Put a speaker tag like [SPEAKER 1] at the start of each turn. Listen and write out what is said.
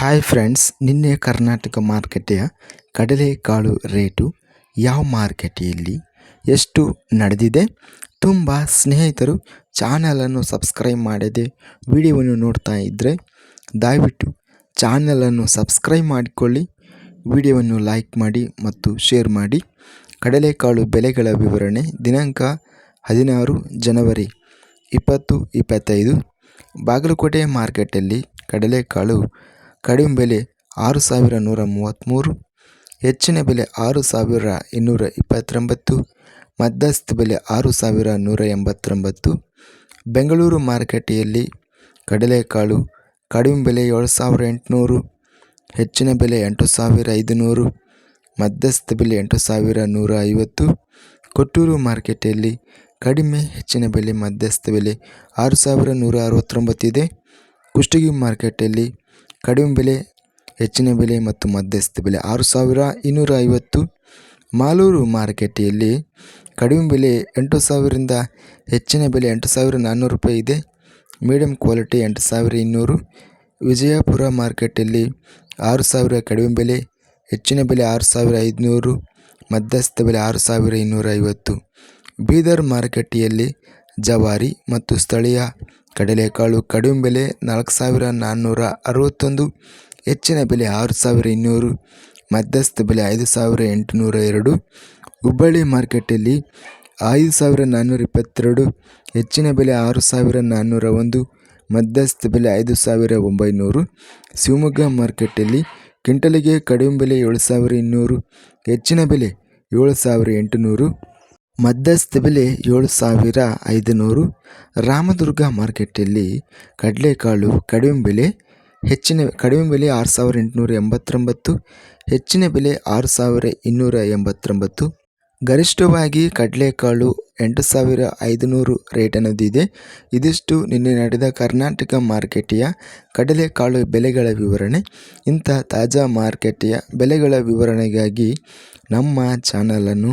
[SPEAKER 1] Hi friends ನಿನ್ನೆ ಕರ್ನಾಟಕ ಮಾರುಕಟ್ಟೆಯ ಕಡಲೆಕಾಳು ರೇಟು ಯಾವ ಮಾರುಕಟ್ಟೆಯಲ್ಲಿ ಎಷ್ಟು ನಡೆದಿದೆ? ತುಂಬ ಸ್ನೇಹಿತರು ಚಾನಲನ್ನು ಸಬ್ಸ್ಕ್ರೈಬ್ ಮಾಡದೆ ವಿಡಿಯೋವನ್ನು ನೋಡ್ತಾ ಇದ್ದರೆ ದಯವಿಟ್ಟು ಚಾನಲನ್ನು ಸಬ್ಸ್ಕ್ರೈಬ್ ಮಾಡಿಕೊಳ್ಳಿ, ವಿಡಿಯೋವನ್ನು ಲೈಕ್ ಮಾಡಿ ಮತ್ತು ಶೇರ್ ಮಾಡಿ. ಕಡಲೆಕಾಳು ಬೆಲೆಗಳ ವಿವರಣೆ ದಿನಾಂಕ ಹದಿನಾರು ಜನವರಿ ಇಪ್ಪತ್ತು ಇಪ್ಪತ್ತೈದು. ಬಾಗಲಕೋಟೆ ಮಾರ್ಕೆಟಲ್ಲಿ ಕಡಲೆಕಾಳು ಕಡಿಮೆ ಬೆಲೆ ಆರು ಸಾವಿರ ನೂರ ಮೂವತ್ತ್ಮೂರು ಹೆಚ್ಚಿನ ಬೆಲೆ ಆರು ಸಾವಿರ ಇನ್ನೂರ ಇಪ್ಪತ್ತೊಂಬತ್ತು, ಮಧ್ಯಸ್ಥ ಬೆಲೆ ಆರು ಸಾವಿರ ನೂರ ಎಂಬತ್ತೊಂಬತ್ತು. ಬೆಂಗಳೂರು ಮಾರುಕಟ್ಟೆಯಲ್ಲಿ ಕಡಲೆಕಾಳು ಕಡಿಮೆ ಬೆಲೆ ಏಳು ಸಾವಿರ ಎಂಟುನೂರು, ಹೆಚ್ಚಿನ ಬೆಲೆ ಎಂಟು ಸಾವಿರ ಐದುನೂರು, ಮಧ್ಯಸ್ಥ ಬೆಲೆ ಎಂಟು ಸಾವಿರ ನೂರ ಐವತ್ತು. ಕೊಟ್ಟೂರು ಮಾರ್ಕೆಟಲ್ಲಿ ಕಡಿಮೆ, ಹೆಚ್ಚಿನ ಬೆಲೆ ಮಧ್ಯಸ್ಥ ಬೆಲೆ ಆರು ಸಾವಿರ ನೂರ ಅರವತ್ತೊಂಬತ್ತಿದೆ ಕುಷ್ಟಗಿ ಮಾರ್ಕೆಟಲ್ಲಿ ಕಡಿಮೆ ಬೆಲೆ, ಹೆಚ್ಚಿನ ಬೆಲೆ ಮತ್ತು ಮಧ್ಯಸ್ಥ ಬೆಲೆ. ಆರು ಸಾವಿರ ಇನ್ನೂರ ಐವತ್ತು ಮಾಲೂರು ಮಾರುಕಟ್ಟೆಯಲ್ಲಿ ಕಡಿಮೆ ಬೆಲೆ ಎಂಟು ಸಾವಿರದಿಂದ ಹೆಚ್ಚಿನ ಬೆಲೆ ಎಂಟು ಸಾವಿರ ನಾನ್ನೂರು ರೂಪಾಯಿ ಇದೆ. ಮೀಡಿಯಮ್ ಕ್ವಾಲಿಟಿ ಎಂಟು ಸಾವಿರ ಇನ್ನೂರು. ವಿಜಯಪುರ ಮಾರ್ಕೆಟಲ್ಲಿ ಆರು ಸಾವಿರ ಕಡಿಮೆ ಬೆಲೆ, ಹೆಚ್ಚಿನ ಬೆಲೆ ಆರು ಸಾವಿರ ಐದುನೂರು, ಮಧ್ಯಸ್ಥ ಬೆಲೆ ಆರು ಸಾವಿರ ಇನ್ನೂರ ಐವತ್ತು ಬೀದರ್ ಮಾರುಕಟ್ಟೆಯಲ್ಲಿ ಜವಾರಿ ಮತ್ತು ಸ್ಥಳೀಯ ಕಡಲೆಕಾಳು ಕಡಿಮೆ ಬೆಲೆ ನಾಲ್ಕು ಸಾವಿರ ನಾನ್ನೂರ ಅರವತ್ತೊಂದು, ಹೆಚ್ಚಿನ ಬೆಲೆ ಆರು ಸಾವಿರ ಇನ್ನೂರು, ಮಧ್ಯಸ್ಥ ಬೆಲೆ ಐದು ಸಾವಿರ ಎಂಟುನೂರ ಎರಡು. ಹುಬ್ಬಳ್ಳಿ ಮಾರ್ಕೆಟಲ್ಲಿ ಐದು ಸಾವಿರ ನಾನ್ನೂರ ಇಪ್ಪತ್ತೆರಡು, ಹೆಚ್ಚಿನ ಬೆಲೆ ಆರು ಸಾವಿರ ನಾನ್ನೂರ ಒಂದು, ಮಧ್ಯಸ್ಥ ಬೆಲೆ ಐದು ಸಾವಿರ ಒಂಬೈನೂರು. ಶಿವಮೊಗ್ಗ ಮಾರ್ಕೆಟಲ್ಲಿ ಕ್ವಿಂಟಲಿಗೆ ಕಡಿಮೆ ಬೆಲೆ ಏಳು ಸಾವಿರ ಇನ್ನೂರು, ಹೆಚ್ಚಿನ ಬೆಲೆ ಏಳು ಸಾವಿರ ಎಂಟುನೂರು. ಮಧ್ಯಸ್ಥ ಬೆಲೆ ಏಳು ಸಾವಿರ ಐದುನೂರು ರಾಮದುರ್ಗ ಮಾರ್ಕೆಟಲ್ಲಿ ಕಡಲೆಕಾಳು ಕಡಿಮೆ ಬೆಲೆ ಹೆಚ್ಚಿನ ಕಡಿಮೆ ಬೆಲೆ ಆರು ಸಾವಿರ ಎಂಟುನೂರ ಎಂಬತ್ತೊಂಬತ್ತು ಹೆಚ್ಚಿನ ಬೆಲೆ ಆರು ಸಾವಿರ ಇನ್ನೂರ ಎಂಬತ್ತೊಂಬತ್ತು ಗರಿಷ್ಠವಾಗಿ ಕಡಲೆಕಾಳು ಎಂಟು ಸಾವಿರ ಐದುನೂರು ರೇಟ್ ಅನ್ನೋದಿದೆ. ಇದಿಷ್ಟು ನಿನ್ನೆ ನಡೆದ ಕರ್ನಾಟಕ ಮಾರ್ಕೆಟಿಯ ಕಡಲೆಕಾಳು ಬೆಲೆಗಳ ವಿವರಣೆ. ಇಂಥ ತಾಜಾ ಮಾರ್ಕೆಟಿಯ ಬೆಲೆಗಳ ವಿವರಣೆಗಾಗಿ ನಮ್ಮ ಚಾನಲನ್ನು